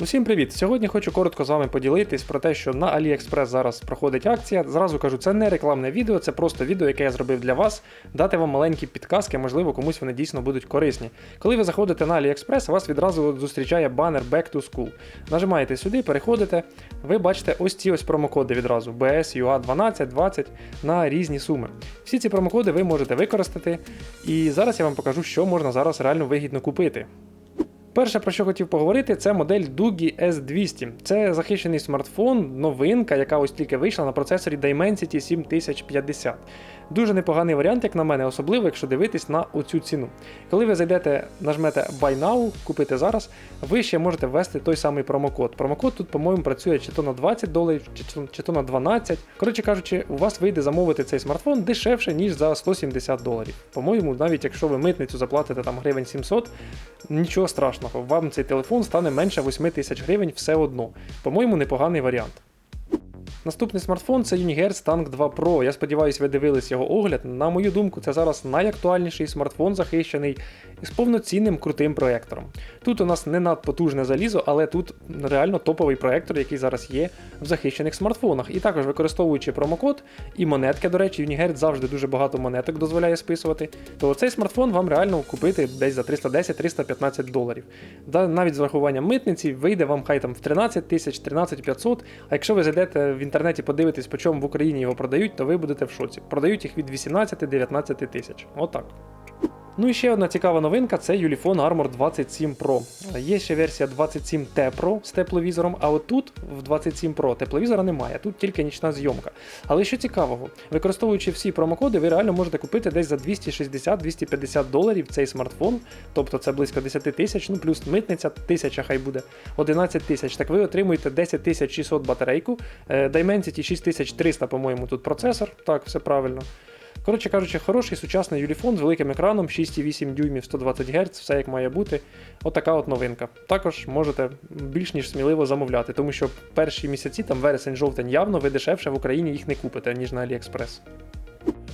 Усім привіт! Сьогодні хочу коротко з вами поділитись про те, що на AliExpress зараз проходить акція. Зразу кажу, це не рекламне відео, це просто відео, яке я зробив для вас, дати вам маленькі підказки, можливо, комусь вони дійсно будуть корисні. Коли ви заходите на AliExpress, вас відразу зустрічає банер Back to School. Нажимаєте сюди, переходите, ви бачите ось ці ось промокоди відразу BS UA 12, 20 на різні суми. Всі ці промокоди ви можете використати, і зараз я вам покажу, що можна зараз реально вигідно купити. Перше, про що хотів поговорити, це модель Dugi S200. Це захищений смартфон, новинка, яка ось тільки вийшла на процесорі Dimensity 7050. Дуже непоганий варіант, як на мене, особливо, якщо дивитись на оцю ціну. Коли ви зайдете, нажмете Buy Now, купити зараз, ви ще можете ввести той самий промокод. Промокод тут, по-моєму, працює чи то на 20 доларів, чи то, на 12. Коротше кажучи, у вас вийде замовити цей смартфон дешевше, ніж за 170 доларів. По-моєму, навіть якщо ви митницю заплатите там гривень 700, нічого страшного, вам цей телефон стане менше 8 тисяч гривень все одно. По-моєму, непоганий варіант. Наступний смартфон це Unihertz Tank 2 Pro. Я сподіваюся, ви дивились його огляд. На мою думку, це зараз найактуальніший смартфон захищений з повноцінним крутим проектором. Тут у нас не надпотужне залізо, але тут реально топовий проектор, який зараз є в захищених смартфонах. І також використовуючи промокод і монетки, до речі, Unihertz завжди дуже багато монеток дозволяє списувати. То цей смартфон вам реально купити десь за 310-315 доларів. Навіть з врахуванням митниці вийде вам хай там в 13 тисяч, 13 500, а якщо ви зайдете в інтернеті подивитись, по чому в Україні його продають, то ви будете в шоці. Продають їх від 18-19 тисяч. Отак. Ну і ще одна цікава новинка це Ulefone Armor 27 Pro. Є ще версія 27T Pro з тепловізором, а от тут в 27 Pro тепловізора немає, тут тільки нічна зйомка. Але що цікавого, використовуючи всі промокоди, ви реально можете купити десь за 260-250 доларів цей смартфон, тобто це близько 10 тисяч, ну плюс митниця, тисяча хай буде 11 тисяч. Так ви отримуєте 10 600 батарейку, е, Dimensity 6300, по-моєму, тут процесор, так, все правильно. Коротше кажучи, хороший сучасний юліфон з великим екраном, 6,8 дюймів 120 Гц, все як має бути. Отака от новинка. Також можете більш ніж сміливо замовляти, тому що перші місяці, там вересень-жовтень, явно ви дешевше в Україні їх не купите, ніж на AliExpress.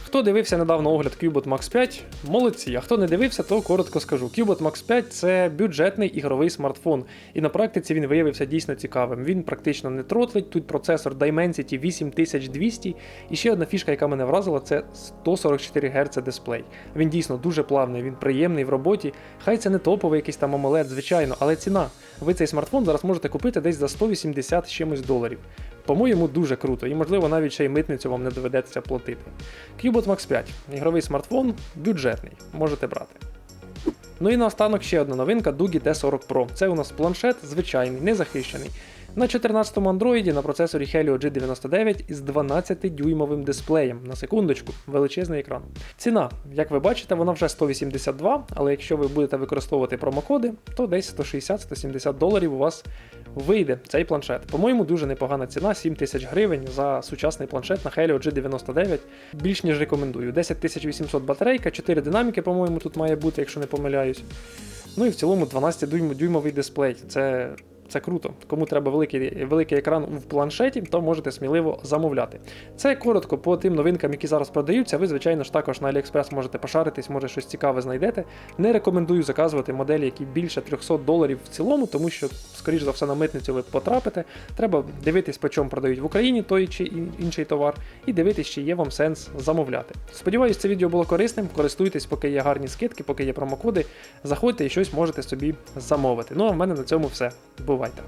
Хто дивився недавно огляд Cubot Max 5, молодці. А хто не дивився, то коротко скажу. Cubot Max 5 це бюджетний ігровий смартфон, і на практиці він виявився дійсно цікавим. Він практично не тротлить. Тут процесор Dimensity 8200. І ще одна фішка, яка мене вразила, це 144 Гц дисплей. Він дійсно дуже плавний, він приємний в роботі. Хай це не топовий якийсь там AMOLED, звичайно, але ціна. Ви цей смартфон зараз можете купити десь за 180 чимось доларів. По-моєму, дуже круто, і можливо навіть ще й митницю вам не доведеться платити. Cubot Max 5 ігровий смартфон, бюджетний, можете брати. Ну і наостанок ще одна новинка Dugi T40 Pro. Це у нас планшет звичайний, не захищений. На 14-му андроїді на процесорі Helio G99 із 12-дюймовим дисплеєм. На секундочку, величезний екран. Ціна, як ви бачите, вона вже 182, але якщо ви будете використовувати промокоди, то десь 160-170 доларів у вас вийде цей планшет. По-моєму, дуже непогана ціна, 7 тисяч гривень за сучасний планшет на Helio G99. Більш ніж рекомендую. 10800 батарейка, 4 динаміки, по-моєму, тут має бути, якщо не помиляюсь. Ну і в цілому 12-дюймовий дисплей. Це це круто. Кому треба великий великий екран в планшеті, то можете сміливо замовляти. Це коротко по тим новинкам, які зараз продаються. Ви, звичайно ж, також на AliExpress можете пошаритись, може щось цікаве знайдете. Не рекомендую заказувати моделі, які більше 300 доларів в цілому, тому що, скоріш за все, на митницю ви потрапите. Треба дивитись, по чому продають в Україні той чи інший товар, і дивитись, чи є вам сенс замовляти. Сподіваюсь, це відео було корисним. Користуйтесь, поки є гарні скидки, поки є промокоди. Заходьте і щось можете собі замовити. Ну а в мене на цьому все. provider.